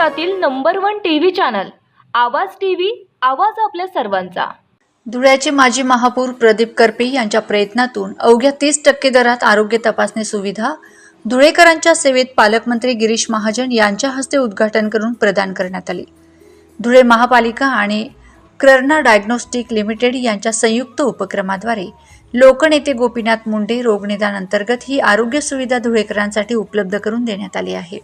महाराष्ट्रातील number one T V channel Awaaz T V आवाज आपल्या सर्वांचा. धुळ्याचे माजी महापौर प्रदीप करपे यांच्या प्रयत्नातून अवघ्या तीस टक्के दरात आरोग्य तपासणी सुविधा धुळेकरांच्या सेवेत पालकमंत्री गिरीश महाजन यांच्या हस्ते उद्घाटन करून प्रदान करण्यात आले. धुळे महापालिका आणि कर्ना डायग्नोस्टिक लिमिटेड यांच्या संयुक्त उपक्रमाद्वारे लोकनेते गोपीनाथ मुंडे रोगनिदान अंतर्गत ही आरोग्य सुविधा धुळेकरांसाठी उपलब्ध करून देण्यात आली आहे.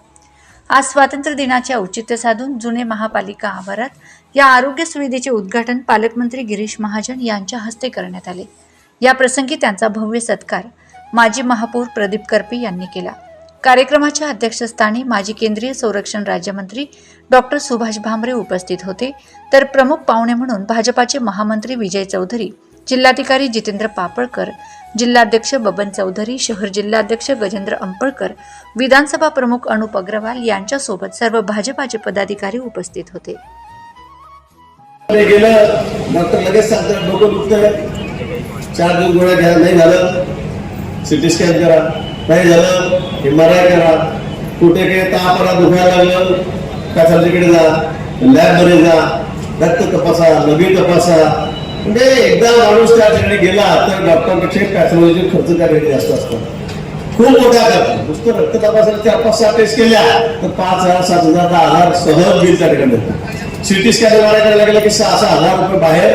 आज स्वातंत्र्य दिनाचे औचित्य साधून जुने महापालिका आवारात या आरोग्य सुविधेचे उद्घाटन पालकमंत्री गिरीश महाजन यांच्या हस्ते करण्यात आले. या प्रसंगी त्यांचा भव्य सत्कार माजी महापौर प्रदीप करपे यांनी केला. कार्यक्रमाच्या अध्यक्षस्थानी माजी केंद्रीय संरक्षण राज्यमंत्री डॉक्टर सुभाष भामरे उपस्थित होते. तर प्रमुख पाहुणे म्हणून भाजपाचे महामंत्री विजय चौधरी जिल्हाधिकारी जितेंद्र पापळकर जिल्हाध्यक्ष बबन चौधरी शहर जिल्हाध्यक्ष गजेंद्र अंपळकर विधानसभा प्रमुख अनुप अग्रवाल यांच्यासोबत सर्व भाजपाचे पदाधिकारी उपस्थित होते. गेलं डॉक्टर लगेच सांगतात डोकं दुखतंय. चार दिवस गोळ्या घ्या. नाही झालं. सिटी स्कॅन करा. नाही झालं. एम आर आय करा. कुठे काही ताप आला दुखायला लागलं. का सर्जीकडे जा? लॅबमध्ये जा. रक्त तपासा नवी तपासा. म्हणजे एकदा माणूस त्या ठिकाणी गेला तर डॉक्टरपेक्षा पॅथॉलॉजी खर्च त्या ठिकाणी जास्त असतो खूप मोठा करतो नुसतं रक्त तपासायला चार पाच सहा टेस्ट केल्या तर पाच हजार सात हजार दहा हजार सहज बिल त्या ठिकाणी होतं. सिटी स्कॅन करायला गेलं की सहा सहा हजार रुपये बाहेर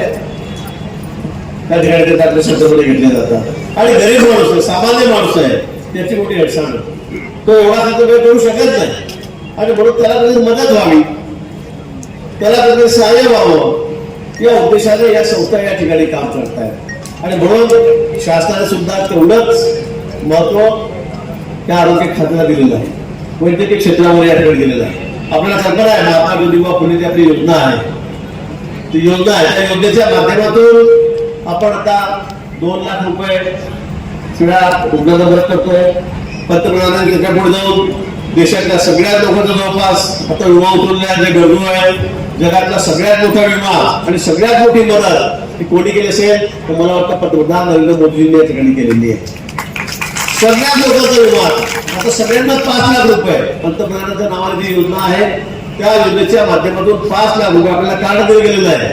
त्या ठिकाणी ते आपल्या स्वतःकडे घेतले जातात. आणि गरीब माणूस आहे सामान्य माणूस आहे त्याची मोठी अडचण तो एवढा खर्च काही करू शकत नाही. आणि म्हणून त्याला कधी मदत व्हावी त्याला कधी सहाय्य व्हावं या उद्देशाने या संस्था या ठिकाणी काम करत आहेत आणि म्हणून शासनाने सुद्धा तेवढंच महत्त्व त्या आरोग्य खात्याला दिलेलं आहे. वैद्यकीय क्षेत्रामध्ये याकडे दिलेलं आहे. आपल्याला कल्पना आहे महात्मा ज्योतिबा फुलेची आपली योजना आहे. ती योजना आहे. त्या योजनेच्या माध्यमातून आपण आता दोन लाख रुपये सगळ्या रुग्णांना मदत करतोय. पंतप्रधानांनी त्याच्या पुढे जाऊन देशातल्या सगळ्या लोकांचा जवळपास आता विमा उतरले जे गरजू आहेत जगातला सगळ्यात मोठा विमा आणि सगळ्यात मोठी मदत ही कोणी केली असेल? तर मला वाटतं पंतप्रधान नरेंद्र मोदींनी या ठिकाणी केलेली आहे. सगळ्यात मोठा विमा आता सगळ्यांना पाच लाख रुपये पंतप्रधानांच्या नावाने जी योजना आहे. त्या योजनेच्या माध्यमातून पाच लाख रुपये आपल्याला कार्ड दिलं गेलेलं आहे.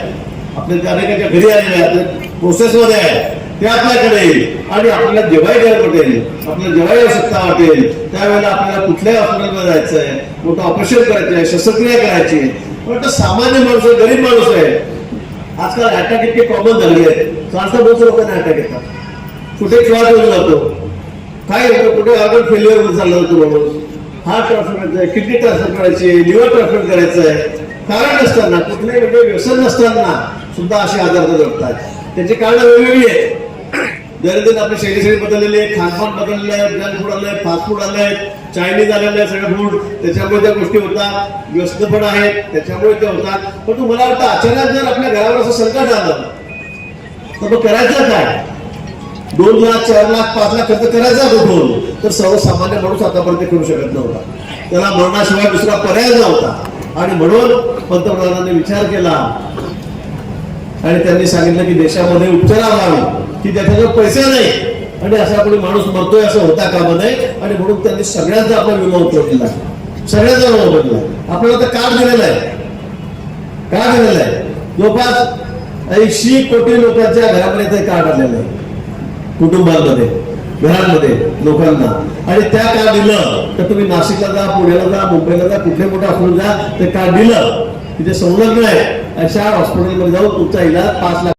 आपल्या अनेकांच्या घरी आलेले आहे प्रोसेसमध्ये आहे. ते आपल्याकडे येईल. आणि आपल्याला जेव्हाही गरज पडेल आपल्याला जेव्हाही आवश्यकता वाटेल त्यावेळेला आपल्याला कुठल्याही हॉस्पिटलमध्ये जायचं आहे मोठं ऑपरेशन करायचं आहे शस्त्रक्रिया करायची आहे पण सामान्य माणूस आहे गरीब माणूस आहे आजकाल अटॅक इतके कॉमन झाले आहेत. चारशे दोनशे लोकांना अटॅक येतात. कुठे क्लॉट होऊन जातो. काय होतं? कुठे ऑर्गन फेल्युअर होऊन चालला जातो माणूस. हार्ट ट्रान्सफर करायचं आहे किडनी ट्रान्सफर करायची लिव्हर ट्रान्सफर करायचं आहे कारण नसताना कुठले वेगळे व्यसन नसताना सुद्धा असे आजार जगतात. त्याची कारणं वेगवेगळी आहेत. दैनंदिन आपली शैलीशैली बदललेले आहे खानपान बदललेलं आहे जंक फूड आलंय फास्ट फूड आलंय चायनीज आलेलं आहे सगळं फूड त्याच्यामुळे त्या गोष्टी होतात. व्यस्त पण आहेत त्याच्यामुळे त्या होतात. पण मला वाटतं अचानक जर आपल्या घरावर असं संकट आलं तर मग करायचं काय? दोन लाख चार लाख पाच लाख खर्च करायचा कुठून? तर सर्वसामान्य माणूस आतापर्यंत करू शकत नव्हता. त्याला मरणाशिवाय दुसरा पर्याय नव्हता. आणि म्हणून पंतप्रधानांनी विचार केला. आणि त्यांनी सांगितलं की देशामध्ये उपचार व्हावे की त्याच्याजवळ पैसे नाही आणि असा कोणी माणूस मरतोय असं होता कामा नये आणि म्हणून त्यांनी सगळ्यांचा आपला विमा उतरवलेला सगळ्यांचा विमा उतरला आपल्याला तर कार्ड दिलेलं आहे. कार्ड दिलेलं आहे. जवळपास ऐंशी कोटी लोकांच्या घरामध्ये ते कार्ड आलेलं आहे. कुटुंबांमध्ये घरांमध्ये लोकांना. आणि त्या का दिलं तर तुम्ही नाशिकला जा पुण्याला जा मुंबईला जा कुठले कुठे हॉस्पिटल जा ते कार्ड दिलं तिथे संलग्न आहे. अशा हॉस्पिटलमध्ये जाऊन तुमचा इलाज पाच लाख